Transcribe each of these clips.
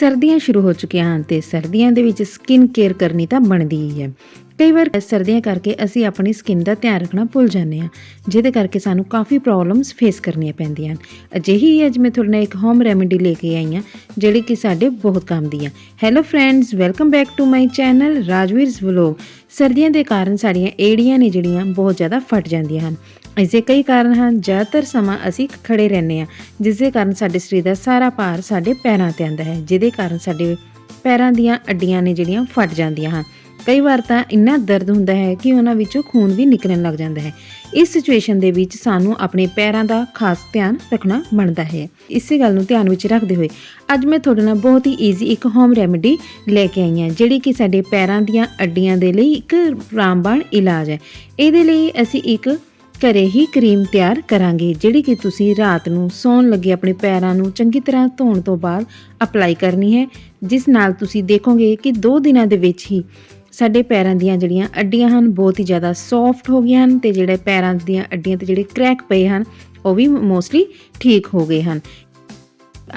ਸਰਦੀਆਂ ਸ਼ੁਰੂ ਹੋ ਚੁੱਕੀਆਂ ਹਨ ਤੇ ਸਰਦੀਆਂ ਦੇ ਵਿੱਚ ਸਕਿਨ ਕੇਅਰ ਕਰਨੀ ਤਾਂ ਬਣਦੀ ਹੀ ਹੈ। ਕਈ ਵਾਰ ਸਰਦੀਆਂ ਕਰਕੇ ਅਸੀਂ ਆਪਣੀ ਸਕਿਨ ਦਾ ਧਿਆਨ ਰੱਖਣਾ ਭੁੱਲ ਜਾਂਦੇ ਹਾਂ, ਜਿਹਦੇ ਕਰਕੇ ਸਾਨੂੰ ਕਾਫੀ ਪ੍ਰੋਬਲਮਸ ਫੇਸ ਕਰਨੀਆਂ ਪੈਂਦੀਆਂ ਹਨ। ਅਜਿਹੀ ਹੀ ਅੱਜ ਮੈਂ ਤੁਹਾਡੇ ਨਾਲ ਇੱਕ ਹੋਮ ਰੈਮੇਡੀ ਲੈ ਕੇ ਆਈ ਹਾਂ, ਜਿਹੜੀ ਕਿ ਸਾਡੇ ਬਹੁਤ ਕੰਮ ਦੀ ਹੈ। Hello friends welcome back to my channel Rajveer's vlog ਸਰਦੀਆਂ ਦੇ ਕਾਰਨ ਸਾਡੀਆਂ ਏੜੀਆਂ ਨੇ ਜਿਹੜੀਆਂ ਬਹੁਤ ਜ਼ਿਆਦਾ ਫਟ ਜਾਂਦੀਆਂ ਹਨ। ਇਸ ਦੇ ਕਈ ਕਾਰਨ ਹਨ। ਜ਼ਿਆਦਾਤਰ ਸਮਾਂ ਅਸੀਂ ਖੜੇ ਰਹਿੰਦੇ ਹਾਂ ਜਿਸ ਦੇ ਕਾਰਨ ਸਾਡੇ ਸਰੀਰ ਦਾ ਸਾਰਾ ਭਾਰ ਸਾਡੇ ਪੈਰਾਂ ਤੇ ਆਉਂਦਾ ਹੈ, ਜਿਹਦੇ ਕਾਰਨ ਸਾਡੇ ਪੈਰਾਂ ਦੀਆਂ ਅੱਡੀਆਂ ਨੇ ਜਿਹੜੀਆਂ ਫਟ ਜਾਂਦੀਆਂ ਹਨ। ਕਈ ਵਾਰ ਤਾਂ ਇੰਨਾ ਦਰਦ ਹੁੰਦਾ ਹੈ ਕਿ ਉਹਨਾਂ ਵਿੱਚੋਂ ਖੂਨ ਵੀ ਨਿਕਲਣ ਲੱਗ ਜਾਂਦਾ ਹੈ। ਇਸ ਸਿਚੁਏਸ਼ਨ ਦੇ ਵਿੱਚ ਸਾਨੂੰ ਆਪਣੇ ਪੈਰਾਂ ਦਾ ਖਾਸ ਧਿਆਨ ਰੱਖਣਾ ਬਣਦਾ ਹੈ। ਇਸੇ ਗੱਲ ਨੂੰ ਧਿਆਨ ਵਿੱਚ ਰੱਖਦੇ ਹੋਏ ਅੱਜ ਮੈਂ ਤੁਹਾਡੇ ਨਾਲ ਬਹੁਤ ਹੀ ਈਜ਼ੀ ਇੱਕ ਹੋਮ ਰੈਮੇਡੀ ਲੈ ਕੇ ਆਈ ਹਾਂ, ਜਿਹੜੀ ਕਿ ਸਾਡੇ ਪੈਰਾਂ ਦੀਆਂ ਅੱਡੀਆਂ ਦੇ ਲਈ ਇੱਕ ਰਾਮਬਾਣ ਇਲਾਜ ਹੈ। ਇਹਦੇ ਲਈ ਅਸੀਂ ਇੱਕ ਘਰੇ ਹੀ ਕਰੀਮ ਤਿਆਰ ਕਰਾਂਗੇ, ਜਿਹੜੀ ਕਿ ਤੁਸੀਂ ਰਾਤ ਨੂੰ ਸੌਣ ਲੱਗੇ ਆਪਣੇ ਪੈਰਾਂ ਨੂੰ ਚੰਗੀ ਤਰ੍ਹਾਂ ਧੋਣ ਤੋਂ ਬਾਅਦ ਅਪਲਾਈ ਕਰਨੀ ਹੈ, ਜਿਸ ਨਾਲ ਤੁਸੀਂ ਦੇਖੋਗੇ ਕਿ 2 ਦਿਨਾਂ ਦੇ ਵਿੱਚ ਹੀ ਸਾਡੇ ਪੈਰਾਂ ਦੀਆਂ ਜਿਹੜੀਆਂ ਅੱਡੀਆਂ ਹਨ, ਬਹੁਤ ਹੀ ਜ਼ਿਆਦਾ ਸੌਫਟ ਹੋ ਗਈਆਂ ਹਨ ਤੇ ਜਿਹੜੇ ਪੈਰਾਂ ਦੀਆਂ ਅੱਡੀਆਂ ਤੇ ਜਿਹੜੇ ਕ੍ਰੈਕ ਪਏ ਹਨ, ਉਹ ਵੀ ਮੋਸਟਲੀ ਠੀਕ ਹੋ ਗਏ ਹਨ।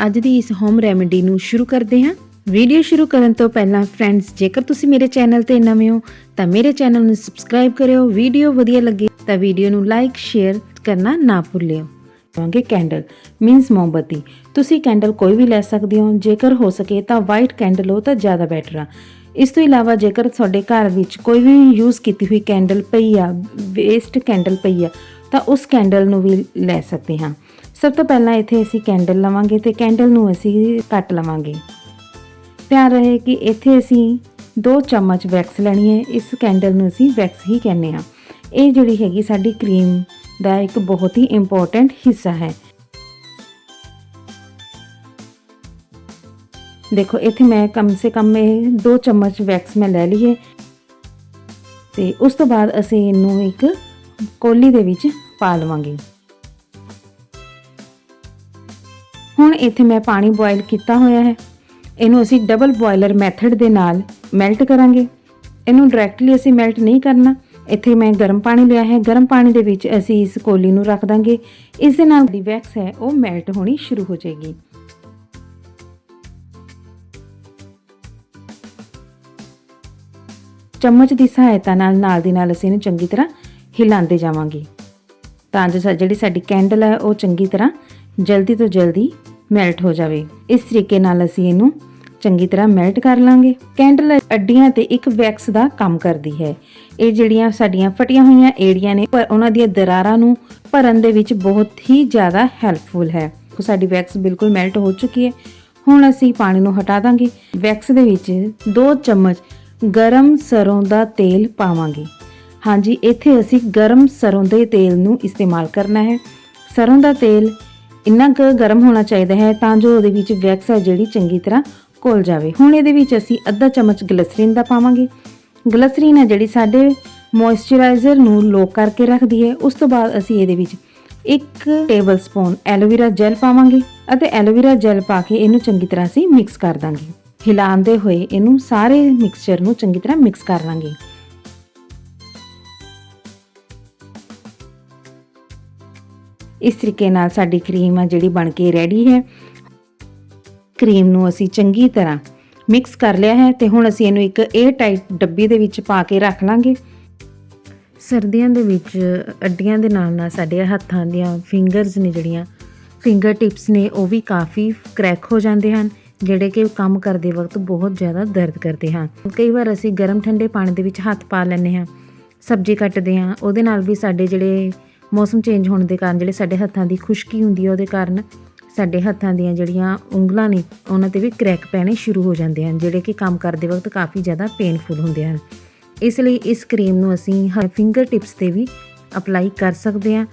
ਅੱਜ ਦੀ ਇਸ ਹੋਮ ਰੈਮੇਡੀ ਨੂੰ ਸ਼ੁਰੂ ਕਰਦੇ ਹਾਂ। ਵੀਡੀਓ ਸ਼ੁਰੂ ਕਰਨ ਤੋਂ ਪਹਿਲਾਂ ਫਰੈਂਡਸ ਜੇਕਰ ਤੁਸੀਂ ਮੇਰੇ ਚੈਨਲ ਤੇ ਨਵੇਂ ਹੋ, ਤਾਂ ਮੇਰੇ ਚੈਨਲ ਨੂੰ ਸਬਸਕ੍ਰਾਈਬ ਕਰਿਓ। ਵੀਡੀਓ ਵਧੀਆ ਲੱਗੇ ਤਾਂ ਵੀਡੀਓ ਨੂੰ ਲਾਈਕ ਸ਼ੇਅਰ ਕਰਨਾ ਨਾ ਭੁੱਲਿਓ। ਲਵਾਂਗੇ ਕੈਂਡਲ ਮੀਨਸ ਮੋਮਬਤੀ। ਤੁਸੀਂ ਕੈਂਡਲ ਕੋਈ ਵੀ ਲੈ ਸਕਦੇ ਹੋ। ਜੇਕਰ ਹੋ ਸਕੇ ਤਾਂ ਵਾਈਟ ਕੈਂਡਲ ਹੋ ਤਾਂ ਜ਼ਿਆਦਾ ਬੈਟਰ ਆ। ਇਸ ਤੋਂ ਇਲਾਵਾ ਜੇਕਰ ਤੁਹਾਡੇ ਘਰ ਵਿੱਚ ਕੋਈ ਵੀ ਯੂਜ਼ ਕੀਤੀ ਹੋਈ ਕੈਂਡਲ ਪਈ ਆ ਵੇਸਟ ਕੈਂਡਲ ਪਈ ਆ, ਤਾਂ ਉਸ ਕੈਂਡਲ ਨੂੰ ਵੀ ਲੈ ਸਕਦੇ ਹਾਂ। ਸਭ ਤੋਂ ਪਹਿਲਾਂ ਇੱਥੇ ਅਸੀਂ ਕੈਂਡਲ ਲਵਾਂਗੇ ਤੇ ਕੈਂਡਲ ਨੂੰ ਅਸੀਂ ਕੱਟ ਲਵਾਂਗੇ। ਧਿਆਨ ਰਹੇ ਕਿ ਇੱਥੇ ਅਸੀਂ 2 ਚਮਚ ਵੈਕਸ ਲੈਣੀ ਹੈ। ਇਸ ਕੈਂਡਲ ਨੂੰ ਅਸੀਂ ਵੈਕਸ ਹੀ ਕਹਿੰਦੇ ਹਾਂ। ਇਹ ਜਿਹੜੀ ਹੈਗੀ ਸਾਡੀ ਕਰੀਮ ਦਾ ਇੱਕ ਬਹੁਤ ਹੀ ਇੰਪੋਰਟੈਂਟ ਹਿੱਸਾ ਹੈ। ਦੇਖੋ, ਇੱਥੇ ਮੈਂ ਕਮ ਸੇ ਕਮ ਇਹ 2 ਚਮਚ ਵੈਕਸ ਮੈਂ ਲੈ ਲਈਏ ਹੈ। ਤੇ ਉਸ ਤੋਂ ਬਾਅਦ ਅਸੀਂ ਇਹਨੂੰ ਇੱਕ ਕੋਲੀ ਦੇ ਵਿੱਚ ਪਾ ਲਵਾਂਗੇ। ਹੁਣ ਇੱਥੇ ਮੈਂ ਪਾਣੀ ਬੋਇਲ ਕੀਤਾ ਹੋਇਆ ਹੈ। ਇਹਨੂੰ ਅਸੀਂ ਡਬਲ ਬੋਇਲਰ ਮੈਥਡ ਦੇ ਨਾਲ ਮੈਲਟ ਕਰਾਂਗੇ। ਇਹਨੂੰ ਡਾਇਰੈਕਟਲੀ ਅਸੀਂ ਮੈਲਟ ਨਹੀਂ ਕਰਨਾ। ਇੱਥੇ ਮੈਂ ਗਰਮ ਪਾਣੀ ਲਿਆ ਹੈ। ਗਰਮ ਪਾਣੀ ਦੇ ਵਿੱਚ ਅਸੀਂ ਇਸ ਕੋਲੀ ਨੂੰ ਰੱਖ ਦਾਂਗੇ। ਇਸ ਦੇ ਨਾਲ ਦੀ ਵੈਕਸ ਹੈ, ਉਹ ਮੈਲਟ ਹੋਣੀ ਸ਼ੁਰੂ ਹੋ ਜਾਏਗੀ। ਚਮਚ ਦੀ ਸਹਾਇਤਾ ਨਾਲ ਨਾਲ ਦੀ ਨਾਲ ਅਸੀਂ ਇਹਨੂੰ ਚੰਗੀ ਤਰ੍ਹਾਂ ਹਿਲਾਉਂਦੇ ਜਾਵਾਂਗੇ। ਤਾਂ ਜੋ ਜਿਹੜੀ ਸਾਡੀ ਕੈਂਡਲ ਹੈ, ਉਹ ਚੰਗੀ ਤਰ੍ਹਾਂ ਜਲਦੀ ਤੋਂ ਜਲਦੀ ਮੈਲਟ ਹੋ ਜਾਵੇ। ਇਸ ਤਰੀਕੇ ਨਾਲ ਅਸੀਂ ਇਹਨੂੰ ਚੰਗੀ ਤਰ੍ਹਾਂ ਮੈਲਟ ਕਰ ਲਾਂਗੇ। ਕੈਂਡਲ ਅੱਡੀਆਂ ਤੇ ਇੱਕ ਵੈਕਸ ਦਾ ਕੰਮ ਕਰਦੀ ਹੈ। ਇਹ ਜਿਹੜੀਆਂ ਸਾਡੀਆਂ ਫਟੀਆਂ ਹੋਈਆਂ ਏੜੀਆਂ ਨੇ, ਪਰ ਉਹਨਾਂ ਦੀਆਂ ਦਰਾਰਾਂ ਨੂੰ ਭਰਨ ਦੇ ਵਿੱਚ ਬਹੁਤ ਹੀ ਜ਼ਿਆਦਾ ਹੈਲਪਫੁਲ ਹੈ। ਸਾਡੀ ਵੈਕਸ ਬਿਲਕੁਲ ਮੈਲਟ ਹੋ ਚੁੱਕੀ ਹੈ। ਹੁਣ ਅਸੀਂ ਪਾਣੀ ਨੂੰ ਹਟਾ ਦਾਂਗੇ। ਵੈਕਸ ਦੇ ਵਿੱਚ 2 ਚਮਚ ਗਰਮ ਸਰੋਂ ਦਾ ਤੇਲ ਪਾਵਾਂਗੇ। ਹਾਂਜੀ, ਇੱਥੇ ਅਸੀਂ ਗਰਮ ਸਰੋਂ ਦੇ ਤੇਲ ਨੂੰ ਇਸਤੇਮਾਲ ਕਰਨਾ ਹੈ। ਸਰੋਂ ਦਾ ਤੇਲ ਇੰਨਾ ਕੁ ਗਰਮ ਹੋਣਾ ਚਾਹੀਦਾ ਹੈ ਤਾਂ ਜੋ ਉਹਦੇ ਵਿੱਚ ਵੈਕਸ ਹੈ ਜਿਹੜੀ ਚੰਗੀ ਤਰ੍ਹਾਂ ਘੁਲ ਜਾਵੇ। ਹੁਣ ਇਹਦੇ ਵਿੱਚ ਅਸੀਂ ਅੱਧਾ ਚਮਚ ਗਲਸਰੀਨ ਦਾ ਪਾਵਾਂਗੇ। ਗਲਸਰੀਨ ਹੈ ਜਿਹੜੀ ਸਾਡੇ ਮੋਇਸਚਰਾਈਜ਼ਰ ਨੂੰ ਲੋਕ ਕਰਕੇ ਰੱਖਦੀ ਹੈ। ਉਸ ਤੋਂ ਬਾਅਦ ਅਸੀਂ ਇਹਦੇ ਵਿੱਚ ਇੱਕ ਟੇਬਲ ਸਪੂਨ ਐਲੋਵੇਰਾ ਜੈਲ ਪਾਵਾਂਗੇ ਅਤੇ ਐਲੋਵੇਰਾ ਜੈਲ ਪਾ ਕੇ ਇਹਨੂੰ ਚੰਗੀ ਤਰ੍ਹਾਂ ਅਸੀਂ ਮਿਕਸ ਕਰ ਦਾਂਗੇ। ਹਿਲਾਉਂਦੇ ਹੋਏ ਇਹਨੂੰ ਸਾਰੇ ਮਿਕਸਚਰ ਨੂੰ ਚੰਗੀ ਤਰ੍ਹਾਂ ਮਿਕਸ ਕਰ ਲਾਂਗੇ। ਇਸ ਤਰੀਕੇ ਨਾਲ ਸਾਡੀ ਕਰੀਮ ਆ ਜਿਹੜੀ ਬਣ ਕੇ ਰੈਡੀ ਹੈ। ਕਰੀਮ ਨੂੰ ਅਸੀਂ ਚੰਗੀ ਤਰ੍ਹਾਂ ਮਿਕਸ ਕਰ ਲਿਆ ਹੈ ਤੇ ਹੁਣ ਅਸੀਂ ਇਹਨੂੰ ਇੱਕ 에ਅਰ ਟਾਈਟ ਡੱਬੀ ਦੇ ਵਿੱਚ ਪਾ ਕੇ ਰੱਖ ਲਾਂਗੇ। ਸਰਦੀਆਂ ਦੇ ਵਿੱਚ ਅੱਡੀਆਂ ਦੇ ਨਾਲ ਨਾਲ ਸਾਡੇ ਹੱਥਾਂ ਦੀਆਂ ਫਿੰਗਰਸ ਨੇ ਜਿਹੜੀਆਂ ਫਿੰਗਰ ਟਿਪਸ ਨੇ ਉਹ ਵੀ ਕਾਫੀ ਕ੍ਰੈਕ ਹੋ ਜਾਂਦੇ ਹਨ, ਜਿਹੜੇ ਕਿ ਕੰਮ ਕਰਦੇ ਵਕਤ ਬਹੁਤ ਜ਼ਿਆਦਾ ਦਰਦ ਕਰਦੇ ਹਨ ਕਈ ਵਾਰ ਅਸੀਂ ਗਰਮ ਠੰਡੇ ਪਾਣੀ ਦੇ ਵਿੱਚ ਹੱਥ ਪਾ ਲੈਂਦੇ ਹਾਂ, ਸਬਜ਼ੀ ਕੱਟਦੇ ਹਾਂ, ਉਹਦੇ ਨਾਲ ਵੀ ਸਾਡੇ ਜਿਹੜੇ ਮੌਸਮ ਚੇਂਜ ਹੋਣ ਦੇ ਕਾਰਨ ਜਿਹੜੇ ਸਾਡੇ ਹੱਥਾਂ ਦੀ ਖੁਸ਼ਕੀ ਹੁੰਦੀ ਹੈ ਉਹਦੇ ਕਾਰਨ ਸਾਡੇ ਹੱਥਾਂ ਦੀਆਂ ਜਿਹੜੀਆਂ ਉਂਗਲਾਂ ਨੇ, ਉਹਨਾਂ ਤੇ ਵੀ ਕ੍ਰੈਕ ਪੈਣੇ ਸ਼ੁਰੂ ਹੋ ਜਾਂਦੇ ਹਨ, ਜਿਹੜੇ ਕਿ ਕੰਮ ਕਰਦੇ ਵਕਤ ਕਾਫੀ ਜ਼ਿਆਦਾ ਪੇਨਫੁਲ ਹੁੰਦੇ ਹਨ। ਇਸ ਲਈ ਇਸ ਕਰੀਮ ਨੂੰ ਅਸੀਂ ਹਰ ਫਿੰਗਰ ਟਿਪਸ ਤੇ ਵੀ ਅਪਲਾਈ ਕਰ ਸਕਦੇ ਹਾਂ।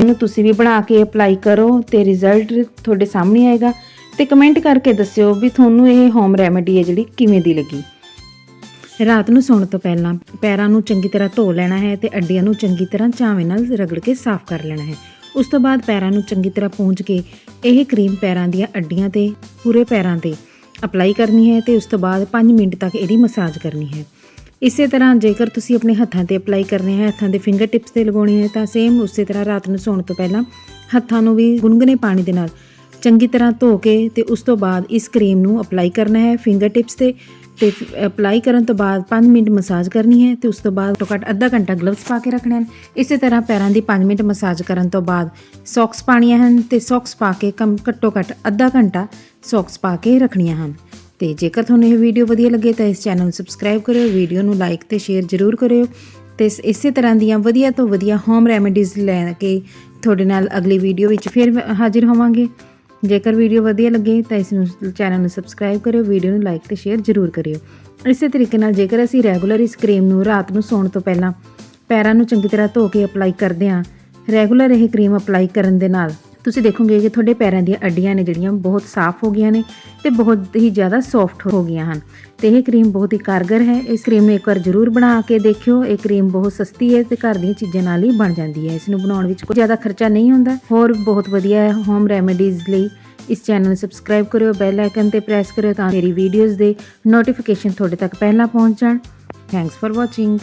ਇਹਨੂੰ ਤੁਸੀਂ ਵੀ ਬਣਾ ਕੇ ਅਪਲਾਈ ਕਰੋ ਤੇ ਰਿਜ਼ਲਟ ਤੁਹਾਡੇ ਸਾਹਮਣੇ ਆਏਗਾ ਤੇ ਕਮੈਂਟ ਕਰਕੇ ਦੱਸਿਓ ਵੀ ਤੁਹਾਨੂੰ ਇਹ ਹੋਮ ਰੈਮੇਡੀ ਹੈ ਜਿਹੜੀ ਕਿਵੇਂ ਦੀ ਲੱਗੀ। ਰਾਤ ਨੂੰ ਸੌਣ ਤੋਂ ਪਹਿਲਾਂ ਪੈਰਾਂ ਨੂੰ ਚੰਗੀ ਤਰ੍ਹਾਂ ਧੋ ਲੈਣਾ ਹੈ ਤੇ ਅੱਡੀਆਂ ਨੂੰ ਚੰਗੀ ਤਰ੍ਹਾਂ ਝਾਵੇਂ ਨਾਲ ਰਗੜ ਕੇ ਸਾਫ਼ ਕਰ ਲੈਣਾ ਹੈ। ਉਸ ਤੋਂ ਬਾਅਦ ਪੈਰਾਂ ਨੂੰ ਚੰਗੀ ਤਰ੍ਹਾਂ ਪੂੰਝ ਕੇ ਇਹ ਕਰੀਮ ਪੈਰਾਂ ਦੀਆਂ ਅੱਡੀਆਂ ਤੇ ਪੂਰੇ ਪੈਰਾਂ ਤੇ ਅਪਲਾਈ ਕਰਨੀ ਹੈ ਤੇ ਉਸ ਤੋਂ ਬਾਅਦ 5 ਮਿੰਟ ਤੱਕ ਇਹਦੀ ਮਸਾਜ ਕਰਨੀ ਹੈ। ਇਸੇ ਤਰ੍ਹਾਂ ਜੇਕਰ ਤੁਸੀਂ ਆਪਣੇ ਹੱਥਾਂ ਤੇ ਅਪਲਾਈ ਕਰਨੇ ਹੈ, ਹੱਥਾਂ ਦੇ ਫਿੰਗਰ ਟਿਪਸ ਤੇ ਲਗਾਉਣੇ ਹੈ, ਤਾਂ ਸੇਮ ਉਸੇ ਤਰ੍ਹਾਂ ਰਾਤ ਨੂੰ ਸੌਣ ਤੋਂ ਪਹਿਲਾਂ ਹੱਥਾਂ ਨੂੰ ਵੀ ਗੁਨਗੁਨੇ ਪਾਣੀ ਦੇ ਨਾਲ ਚੰਗੀ ਤਰ੍ਹਾਂ ਧੋ ਕੇ ਤੇ ਉਸ ਤੋਂ ਬਾਅਦ ਇਸ ਕਰੀਮ ਨੂੰ ਅਪਲਾਈ ਕਰਨਾ ਹੈ। ਫਿੰਗਰ ਟਿਪਸ ਤੇ ਤੇ ਅਪਲਾਈ ਕਰਨ ਤੋਂ ਬਾਅਦ 5 ਮਿੰਟ ਮਸਾਜ ਕਰਨੀ ਹੈ ਤੇ ਉਸ ਤੋਂ ਬਾਅਦ ਘੱਟੋ ਘੱਟ ਅੱਧਾ ਘੰਟਾ ਗਲਵਸ ਪਾ ਕੇ ਰੱਖਣੇ ਹਨ। ਇਸੇ ਤਰ੍ਹਾਂ ਪੈਰਾਂ ਦੀ 5 ਮਿੰਟ ਮਸਾਜ ਕਰਨ ਤੋਂ ਬਾਅਦ ਸੌਕਸ ਪਾਣੀਆਂ ਹਨ ਤੇ ਸੌਕਸ ਪਾ ਕੇ ਕਮ ਘੱਟੋ ਘੱਟ ਅੱਧਾ ਘੰਟਾ ਸੌਕਸ ਪਾ ਕੇ ਰੱਖਣੀਆਂ ਹਨ। ਤੇ ਜੇਕਰ ਤੁਹਾਨੂੰ ਇਹ ਵੀਡੀਓ ਵਧੀਆ ਲੱਗੇ ਤਾਂ ਇਸ ਚੈਨਲ ਨੂੰ ਸਬਸਕ੍ਰਾਈਬ ਕਰਿਓ ਵੀਡੀਓ ਨੂੰ ਲਾਈਕ ਤੇ ਸ਼ੇਅਰ ਜ਼ਰੂਰ ਕਰਿਓ। ਤੇ ਇਸੇ ਤਰ੍ਹਾਂ ਦੀਆਂ ਵਧੀਆ ਤੋਂ ਵਧੀਆ ਹੋਮ ਰੈਮੇਡੀਜ਼ ਲੈ ਕੇ ਤੁਹਾਡੇ ਨਾਲ ਅਗਲੀ ਵੀਡੀਓ ਵਿੱਚ ਫਿਰ ਹਾਜ਼ਰ ਹੋਵਾਂਗੇ। ਜੇਕਰ ਵੀਡੀਓ ਵਧੀਆ ਲੱਗੇ ਤਾਂ ਇਸ ਨੂੰ ਚੈਨਲ ਨੂੰ ਸਬਸਕ੍ਰਾਈਬ ਕਰਿਓ ਵੀਡੀਓ ਨੂੰ ਲਾਈਕ ਤੇ ਸ਼ੇਅਰ ਜ਼ਰੂਰ ਕਰਿਓ। ਇਸੇ ਤਰੀਕੇ ਨਾਲ ਜੇਕਰ ਅਸੀਂ ਰੈਗੂਲਰ ਇਸ ਕਰੀਮ ਨੂੰ ਰਾਤ ਨੂੰ ਸੌਣ ਤੋਂ ਪਹਿਲਾਂ ਪੈਰਾਂ ਨੂੰ ਚੰਗੀ ਤਰ੍ਹਾਂ ਧੋ ਕੇ ਅਪਲਾਈ ਕਰਦੇ ਹਾਂ ਰੈਗੂਲਰ ਇਹ ਕਰੀਮ ਅਪਲਾਈ ਕਰਨ ਦੇ ਨਾਲ ਤੁਸੀਂ ਦੇਖੋਗੇ ਕਿ ਤੁਹਾਡੇ ਪੈਰਾਂ ਦੀਆਂ ਅੱਡੀਆਂ ਨੇ ਜਿਹੜੀਆਂ ਬਹੁਤ ਸਾਫ਼ ਹੋ ਗਈਆਂ ਨੇ ਤੇ ਬਹੁਤ ਹੀ ਜ਼ਿਆਦਾ ਸੌਫਟ ਹੋ ਗਈਆਂ ਹਨ। ਤੇ ਇਹ ਕਰੀਮ ਬਹੁਤ ਹੀ ਕਾਰਗਰ ਹੈ। ਇਸ ਕਰੀਮ ਨੂੰ ਇੱਕ ਵਾਰ ਜ਼ਰੂਰ ਬਣਾ ਕੇ ਦੇਖਿਓ। ਇਹ ਕਰੀਮ ਬਹੁਤ ਸਸਤੀ ਹੈ ਤੇ ਘਰ ਦੀਆਂ ਚੀਜ਼ਾਂ ਨਾਲ ਹੀ ਬਣ ਜਾਂਦੀ ਹੈ। ਇਸ ਨੂੰ ਬਣਾਉਣ ਵਿੱਚ ਕੋਈ ਜ਼ਿਆਦਾ ਖਰਚਾ ਨਹੀਂ ਹੁੰਦਾ। ਹੋਰ ਬਹੁਤ ਵਧੀਆ ਹੈ ਹੋਮ ਰੈਮੇਡੀਜ਼ ਲਈ ਇਸ ਚੈਨਲ ਨੂੰ ਸਬਸਕ੍ਰਾਈਬ ਕਰਿਓ ਬੈਲ ਆਈਕਨ ਤੇ ਪ੍ਰੈਸ ਕਰਿਓ ਤਾਂ ਮੇਰੀ ਵੀਡੀਓਜ਼ ਦੇ ਨੋਟੀਫਿਕੇਸ਼ਨ ਤੁਹਾਡੇ ਤੱਕ ਪਹਿਲਾਂ ਪਹੁੰਚ ਜਾਣ। Thanks for watching